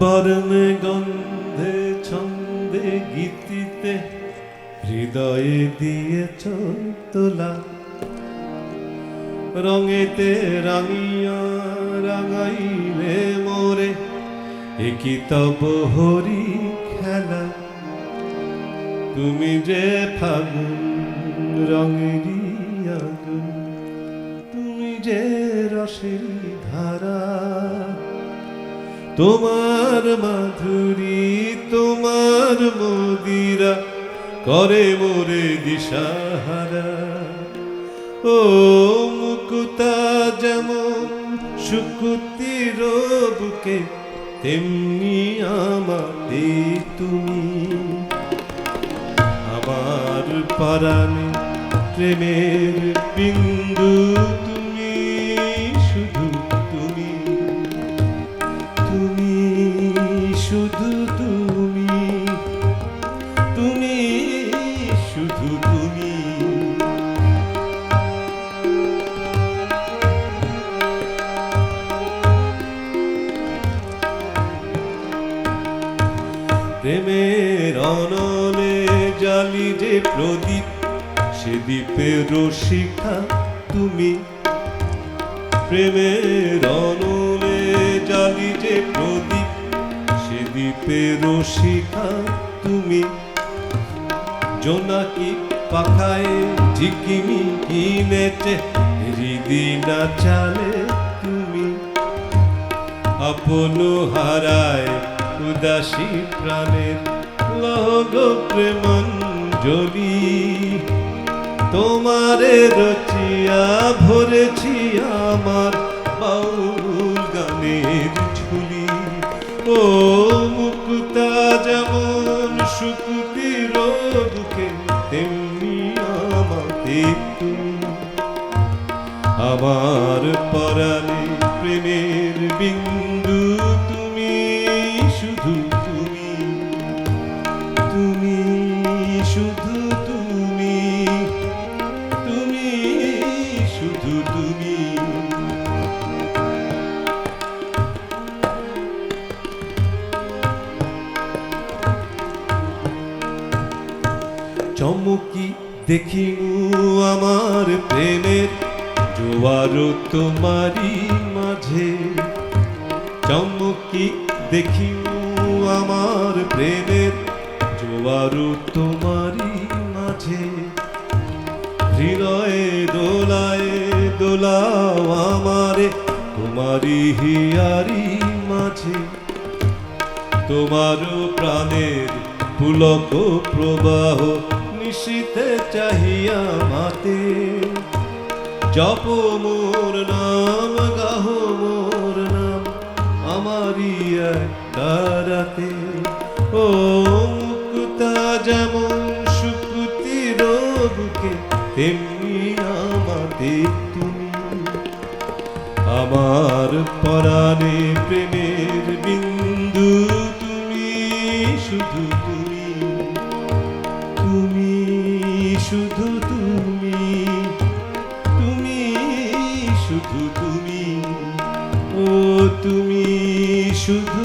বর্ণে গন্ধে ছন্দে গীতিতে হৃদয়ে দিয়েছ তোলা। রঙেতে রাঙিয়া রাঙাইলে মোরে একই তব হরি খেলা। তুমি যে ফাগুন রঙেরই আগুন, তুমি যে রসের ধারা। তোমার মাধুরী, তোমার মদিরা করে মোরে দিশাহারা। ও মুকুতা যেমন শুকুতির বুকে তেমনি আমাতে তুমি। আমার পারানে প্রেমের বিন্দু প্রেমের অনলে জালি যে প্রদীপ, সে দ্বীপে রসিকা তুমি। প্রেমের অনলে জালি যে প্রদীপ, সে দ্বীপে রসিকা তুমি। জোনাকি পাখায় ঝিকিমি কিনেছে, হৃদি না চালে তুমি। আপন হারায় উদাসী প্রাণের লগ প্রেমঞ্জলি। তোমারে রচিয়া ভরেছি আমার বাউল গানের ঝুলি। ও মুক্তা, যেমন শুকুতির বুকে তেমনি তুমি। আমার পরাণে প্রেমের বিন্দু চমকি দেখি আমার প্রেমের? জোয়ার তোমারি মাঝে। চমকি দেখি আমার প্রেমের? জোয়ার তোমারি মাঝে। হৃদয়ে দোলায় দোলাও আমারে তোমারি হিয়ারি মাঝে। তোমার প্রাণের পুলক প্রবাহ নিশীতে চাহিয়া মাতে। জপ মোর নাম, গাহ মোর নাম আমারি তারাতে ও মুক্তা, যেমন শুকুতির বুকে তেমনি আমাতে তুমি। আমার পরাণে প্রেমের শুধু তুমি তুমি শুধু তুমি ও তুমি শুধু